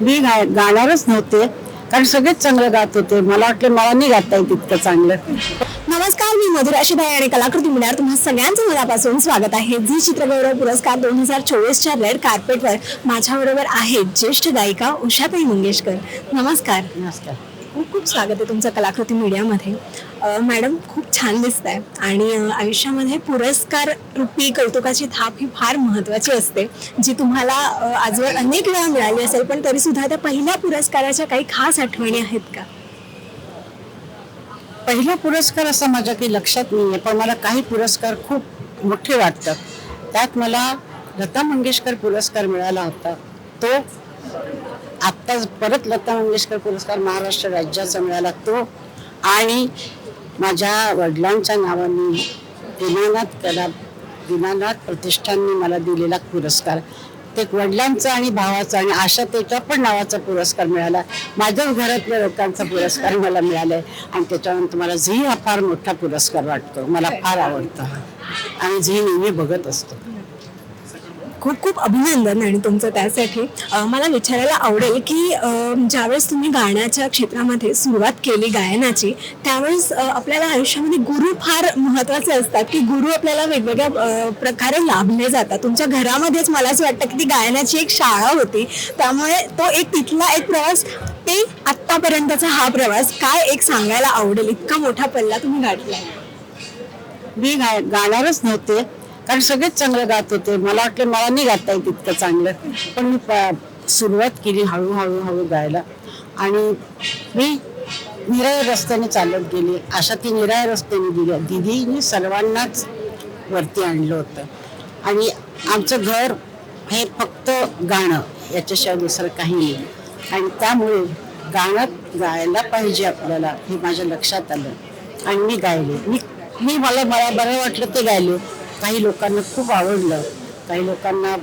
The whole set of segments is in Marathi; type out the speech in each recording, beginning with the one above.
मी गा गाणारच नव्हते. कारण सगळेच चांगलं गात होते. मला वाटलं मला नाही गाता येत इतकं चांगलं. नमस्कार मी मधुरा शिभाई आणि कलाकृती मिळणार तुम्हा सगळ्यांचं मनापासून स्वागत आहे. झी चित्रगौरव पुरस्कार दोन हजार चोवीसच्या रेड कार्पेटवर माझ्याबरोबर आहेत ज्येष्ठ गायिका उषाताई मंगेशकर. नमस्कार. नमस्कार. खूप खूप स्वागत आहे तुमचं कलाकृती मीडियामध्ये. मॅडम खूप छान दिसत आहे आणि आयुष्यामध्ये पुरस्कार रूपी कौतुकाची थाप ही फार महत्वाची असते जी तुम्हाला आजवर अनेक वेळा मिळाली असेल पण तरी सुद्धा त्या पहिल्या पुरस्काराच्या काही खास आठवणी आहेत का? पहिला पुरस्कार असा माझ्या काही लक्षात नाही आहे पण मला काही पुरस्कार खूप मोठे वाटतात. त्यात मला लता मंगेशकर पुरस्कार मिळाला होता. तो आत्ताच परत लता मंगेशकर पुरस्कार महाराष्ट्र राज्याचा मिळाला. तो आणि माझ्या वडिलांच्या नावाने दीनानाथ कला दीनानाथ प्रतिष्ठानने मला दिलेला पुरस्कार. ते वडिलांचा आणि भावाचा आणि आशातेच्या पण नावाचा पुरस्कार मिळाला. माझ्याच घरातल्या लोकांचा पुरस्कार मला मिळालाय. आणि त्याच्यानंतर मला झी हा फार मोठा पुरस्कार वाटतो. मला फार आवडतो. आणि झी नेहमी बघत असतो. खूप खूप अभिनंदन आणि तुमचं त्यासाठी. मला विचारायला आवडेल की ज्यावेळेस तुम्ही गाण्याच्या क्षेत्रामध्ये सुरुवात केली गायनाची त्यावेळेस आपल्याला आयुष्यामध्ये गुरु फार महत्त्वाचे असतात की गुरु आपल्याला वेगवेगळ्या प्रकारे लाभले जातात. तुमच्या घरामध्येच मला असं वाटतं की ती गायनाची एक शाळा होती. त्यामुळे तो एक तिथला एक प्रवास ते आत्तापर्यंतचा हा प्रवास काय एक सांगायला आवडेल? इतका मोठा पल्ला तुम्ही गाठला मी गाय गाणारच नव्हते. कारण सगळेच चांगलं गात होते. मला वाटलं मला नाही गाता येत इतकं चांगलं. पण मी प- सुरुवात केली हळूहळू हळू गायला. आणि मी निराळ रस्त्याने चालत गेले. अशा ती निराळ रस्त्याने गेल्या दिदीने सर्वांनाच वरती आणलं होतं. आणि आमचं घर हे फक्त गाणं याच्याशिवाय दुसरं काही नाही. आणि त्यामुळे गाणं गायला पाहिजे आपल्याला हे माझ्या लक्षात आलं. आणि मी गायले. मी मी मला मला बरं वाटलं ते गायले. काही लोकांना खूप आवडलं. काही लोकांना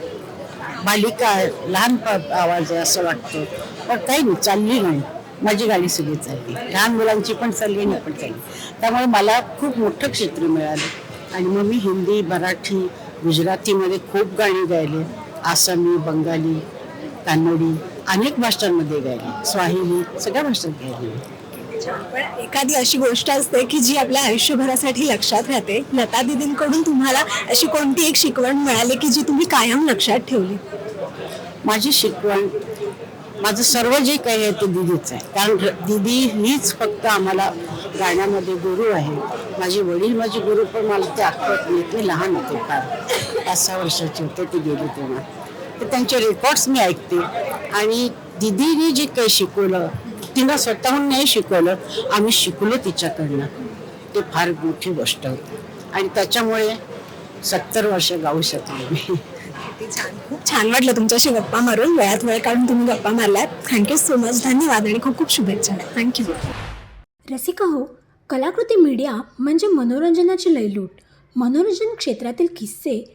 बालिका लहान प- आवाज आहे असं वाटतं. पण काही नाही चालली नाही माझी गाणी सगळी चालली. लहान मुलांची पण चालली आणि पण चालली. त्यामुळे मला खूप मोठं क्षेत्र मिळालं. आणि मग मी हिंदी मराठी गुजरातीमध्ये खूप गाणी गायले. आसामी बंगाली कानडी अनेक भाषांमध्ये गायले. स्वाहिली सगळ्या भाषात गायले पण एखादी अशी गोष्ट असते की जी आपल्या आयुष्यभरासाठी लक्षात राहते. लता दिदींकडून तुम्हाला अशी कोणती एक शिकवण मिळाली की जी तुम्ही कायम लक्षात ठेवली? माझी शिकवण माझं सर्व जे काही आहे ते दिदीच आहे. कारण दिदी हीच फक्त आम्हाला गाण्यामध्ये गुरु आहे. माझे वडील माझे गुरु पण मला ते आठवत नाही मी लहान होते फार. पाच सहा वर्षाचे होते ते गेले तेव्हा. तर त्यांचे रेकॉर्ड्स मी ऐकते. आणि दिदीने जे काही शिकवलं तिनं स्वतःहून नाही शिकवलं आम्ही शिकलो तिच्याकडनं. ते फार मोठी गोष्ट होती. आणि त्याच्यामुळे सत्तर वर्ष गाऊ शकले मी. छान. खूप छान वाटलं तुमच्याशी गप्पा मारून. वेळात वेळ काढून तुम्ही गप्पा मारल्यात थँक्यू सो मच धन्यवाद आणि खूप खूप शुभेच्छा. थँक्यू रसिका हो कलाकृती मीडिया म्हणजे मनोरंजनाची लयलूट. मनोरंजन क्षेत्रातील किस्से